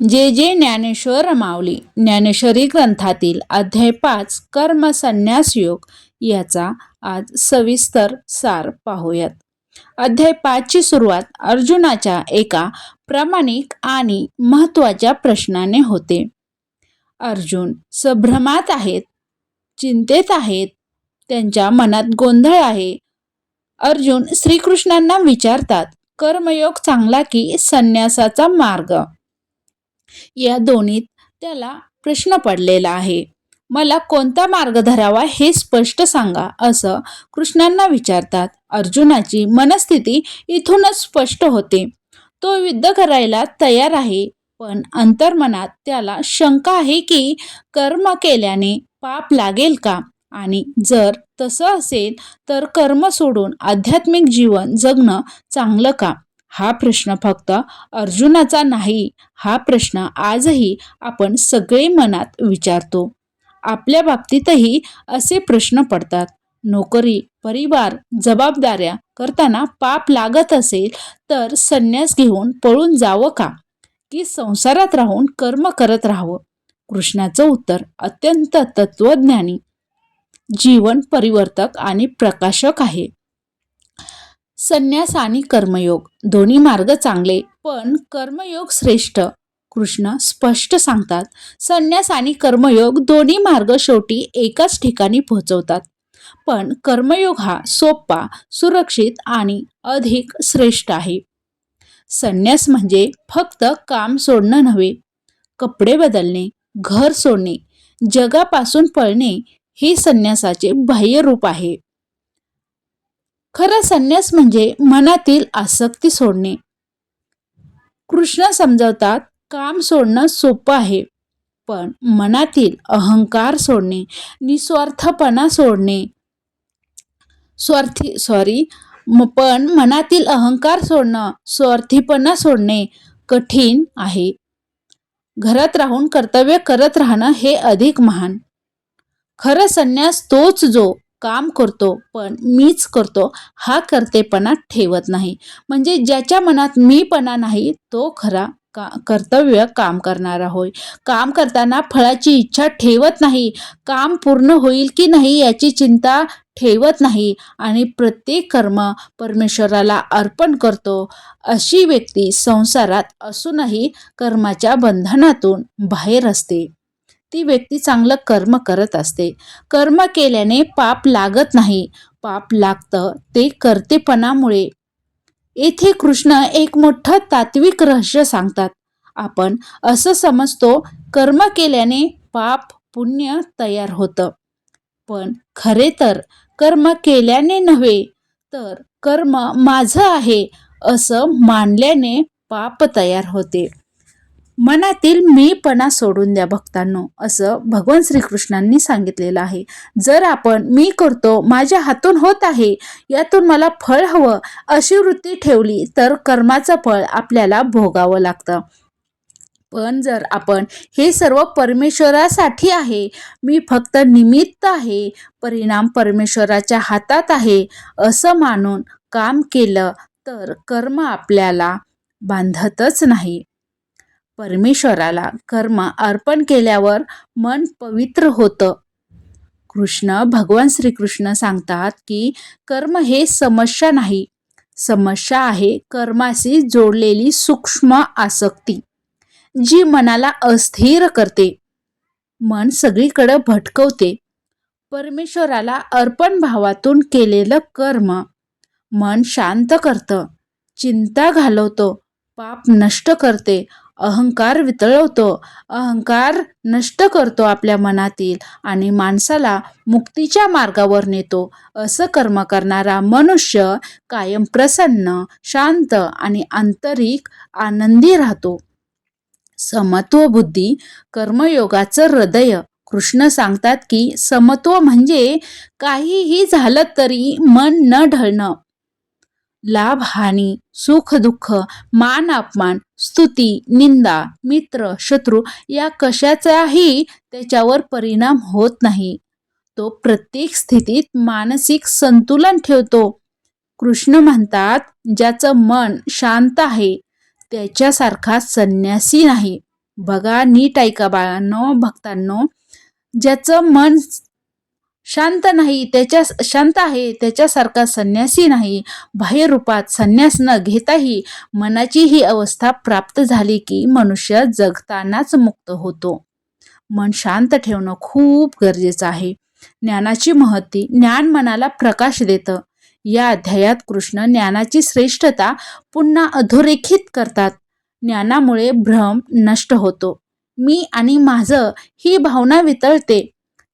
जे जे ज्ञानेश्वर माऊली ज्ञानेश्वरी ग्रंथातील अध्याय पाच कर्म संन्यास योग याचा आज सविस्तर सार पाहूयात. अध्याय पाचची सुरुवात अर्जुनाच्या एका प्रामाणिक आणि महत्त्वाच्या प्रश्नाने होते. अर्जुन संभ्रमात आहेत चिंतेत आहेत त्यांच्या मनात गोंधळ आहे. अर्जुन श्रीकृष्णांना विचारतात कर्मयोग चांगला की संन्यासाचा मार्ग? या दोन्हीत त्याला प्रश्न पडलेला आहे. मला कोणता मार्ग धरावा हे स्पष्ट सांगा असं कृष्णांना विचारतात. अर्जुनाची मनस्थिती इथूनच स्पष्ट होते. तो युद्ध करायला तयार आहे पण अंतर्मनात त्याला शंका आहे की कर्म केल्याने पाप लागेल का? आणि जर तसं असेल तर कर्म सोडून आध्यात्मिक जीवन जगणं चांगलं का? हा प्रश्न फक्त अर्जुनाचा नाही. हा प्रश्न आजही आपण सगळे मनात विचारतो. आपल्या बाबतीतही असे प्रश्न पडतात. नोकरी परिवार जबाबदाऱ्या करताना पाप लागत असेल तर संन्यास घेऊन पळून जावं का? की संसारात राहून कर्म करत राहावं? कृष्णाचं उत्तर अत्यंत तत्वज्ञानी जीवन परिवर्तक आणि प्रकाशक आहे. संन्यास आणि कर्मयोग. दोन्ही मार्ग चांगले पण कर्मयोग श्रेष्ठ. कृष्ण स्पष्ट सांगतात संन्यास आणि कर्मयोग दोन्ही मार्ग शेवटी एकाच ठिकाणी पोहोचवतात. पण कर्मयोग हा सोपा सुरक्षित आणि अधिक श्रेष्ठ आहे. संन्यास म्हणजे फक्त काम सोडणं नव्हे कपडे बदलणे घर सोडणे जगापासून पळणे हे संन्यासाचे बाह्य रूप आहे. खरं संन्यास म्हणजे मनातील आसक्ती सोडणे. कृष्ण समजवतात काम सोडणं सोपं आहे पण मनातील अहंकार सोडणे निस्वार्थपणा सोडणे. स्वार्थी सॉरी पण मनातील अहंकार सोडणं स्वार्थीपणा सोडणे कठीण आहे. घरात राहून कर्तव्य करत राहणं हे अधिक महान. खरं संन्यास तोच जो काम करतो पण मीच करतो हा करतेपणा ठेवत नाही. म्हणजे ज्याच्या मनात मीपणा नाही तो खरा का कर्तव्य काम करणारा होय काम करताना फळाची इच्छा ठेवत नाही. काम पूर्ण होईल की नाही याची चिंता ठेवत नाही. आणि प्रत्येक कर्म परमेश्वराला अर्पण करतो. अशी व्यक्ती संसारात असूनही कर्माच्या बंधनातून बाहेर असते. ती व्यक्ती चांगलं कर्म करत असते. कर्म केल्याने पाप लागत नाही. पाप लागतं ते करतेपणामुळे. येथे कृष्ण एक मोठं तात्विक रहस्य सांगतात. आपण असं समजतो कर्म केल्याने पाप पुण्य तयार होतं. पण खरे तर कर्म केल्याने नव्हे तर कर्म माझं आहे असं मानल्याने पाप तयार होते. मनातील मीपणा सोडून द्या भक्तांनो असं भगवान श्रीकृष्णांनी सांगितलेलं आहे. जर आपण मी करतो माझ्या हातून होत आहे यातून मला फळ हवं अशी वृत्ती ठेवली तर कर्माचं फळ आपल्याला भोगावं लागतं. पण जर आपण हे सर्व परमेश्वरासाठी आहे मी फक्त निमित्त आहे परिणाम परमेश्वराच्या हातात आहे असं मानून काम केलं तर कर्म आपल्याला बांधतच नाही. परमेश्वराला कर्म अर्पण केल्यावर मन पवित्र होतं. कृष्ण भगवान श्रीकृष्ण सांगतात की कर्म हे समस्या नाही. समस्या आहे कर्माशी जोडलेली सूक्ष्म आसक्ती जी मनाला अस्थिर करते. मन सगळीकडे भटकवते. परमेश्वराला अर्पण भावातून केलेलं कर्म मन शांत करतं चिंता घालवतो पाप नष्ट करते अहंकार वितळवतो. अहंकार नष्ट करतो आपल्या मनातील आणि माणसाला मुक्तीच्या मार्गावर नेतो. असं कर्म करणारा मनुष्य कायम प्रसन्न शांत आणि आंतरिक आनंदी राहतो. समत्व बुद्धी कर्मयोगाचं हृदय. कृष्ण सांगतात की समत्व म्हणजे काहीही झालं तरी मन न ढळणं. लाभ हानी सुख दुःख मान अपमान स्तुती निंदा मित्र शत्रू या कशाचाही त्याच्यावर परिणाम होत नाही. तो प्रत्येक स्थितीत मानसिक संतुलन ठेवतो. कृष्ण म्हणतात ज्याचं मन शांत आहे त्याच्यासारखा संन्यासी नाही. बघा नीट ऐका बाळांनो भक्तांनो ज्याचं मन शांत नाही त्याच्या शांत आहे त्याच्यासारखा संन्यासी नाही बाह्य रूपात संन्यास न घेताही मनाची ही अवस्था प्राप्त झाली की मनुष्य जगतानाच मुक्त होतो. मन शांत ठेवणं खूप गरजेचं आहे. ज्ञानाची महती ज्ञान मनाला प्रकाश देतं. या अध्यायात कृष्ण ज्ञानाची श्रेष्ठता पुन्हा अधोरेखित करतात. ज्ञानामुळे भ्रम नष्ट होतो. मी आणि माझं ही भावना वितळते.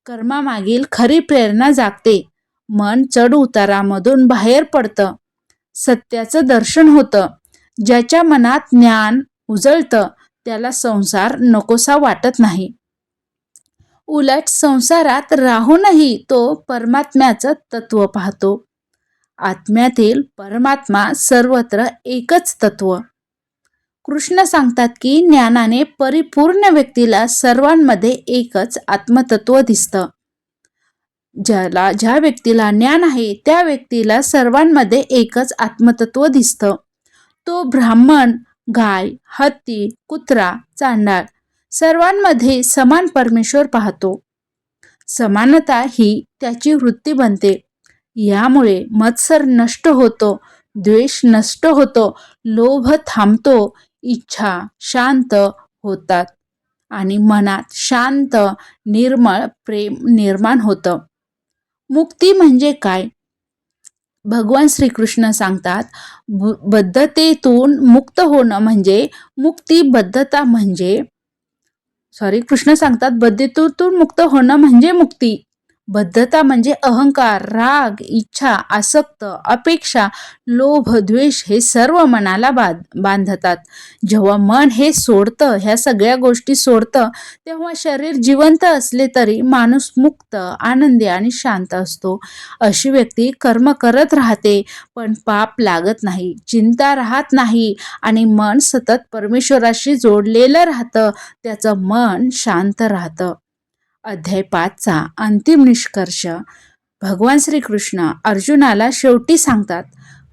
कर्मामागील खरी प्रेरणा जागते. मन चढ उतारामधून बाहेर पडतं. सत्याचं दर्शन होतं. ज्याच्या मनात ज्ञान उजळतं त्याला संसार नकोसा वाटत नाही. उलट संसारात राहूनही तो परमात्म्याचं तत्व पाहतो. आत्म्यातील परमात्मा सर्वत्र एकच तत्व. कृष्ण सांगतात की ज्ञानाने परिपूर्ण व्यक्तीला सर्वांमध्ये एकच आत्मतत्व दिसतं. ज्याला ज्या व्यक्तीला ज्ञान आहे त्या व्यक्तीला सर्वांमध्ये एकच आत्मतत्व दिसतं. तो ब्राह्मण गाय हत्ती कुत्रा चांडाळ सर्वांमध्ये समान परमेश्वर पाहतो. समानता ही त्याची वृत्ती बनते. यामुळे मत्सर नष्ट होतो द्वेष नष्ट होतो लोभ थांबतो इच्छा शांत होतात आणि मनात शांत निर्मळ प्रेम निर्माण होतं. मुक्ती म्हणजे काय? भगवान श्रीकृष्ण सांगतात बद्धतेतून मुक्त होणं म्हणजे मुक्ती बद्धता म्हणजे सॉरी कृष्ण सांगतात बद्धतेतून मुक्त होणं म्हणजे मुक्ती. बद्धता म्हणजे अहंकार राग इच्छा आसक्त अपेक्षा लोभ द्वेष हे सर्व मनाला बांध बांधतात. जेव्हा मन हे सोडतं ह्या सगळ्या गोष्टी सोडतं तेव्हा शरीर जिवंत असले तरी माणूस मुक्त आनंदी आणि शांत असतो. अशी व्यक्ती कर्म करत राहते पण पाप लागत नाही चिंता राहत नाही आणि मन सतत परमेश्वराशी जोडलेलं राहतं. त्याचं मन शांत राहतं. अध्याय पाचचा अंतिम निष्कर्ष. भगवान श्रीकृष्ण अर्जुनाला शेवटी सांगतात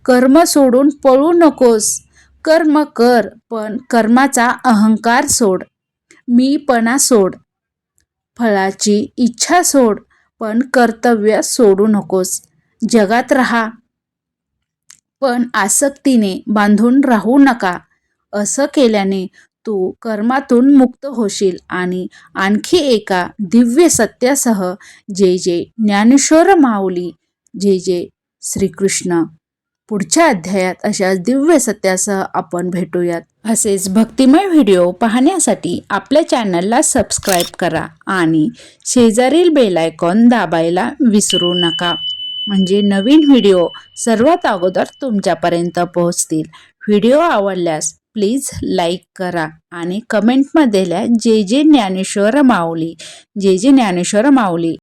कर्म सोडून पळू नकोस. कर्म कर पण कर्माचा अहंकार सोड. मीपणा सोड. फळाची इच्छा सोड पण कर्तव्य सोडू नकोस. जगात राहा. पण आसक्तीने बांधून राहू नका. असं केल्याने तू कर्मातून मुक्त होशील आणि आणखी एका दिव्य सत्यासह जे जे ज्ञानेश्वर माऊली जे जे श्रीकृष्ण. पुढच्या अध्यायात अशा दिव्य सत्यासह आपण भेटूयात. असेच भक्तिमय व्हिडिओ पाहण्यासाठी आपल्या चॅनलला सबस्क्राईब करा आणि शेजारील बेल आयकॉन दाबायला विसरू नका. म्हणजे नवीन व्हिडिओ सर्वात अगोदर तुमच्यापर्यंत पोहोचतील. व्हिडिओ आवडल्यास प्लीज लाईक करा आणि कमेंटमध्ये लिहा जे जे ज्ञानेश्वर माऊली जे जे ज्ञानेश्वर माऊली.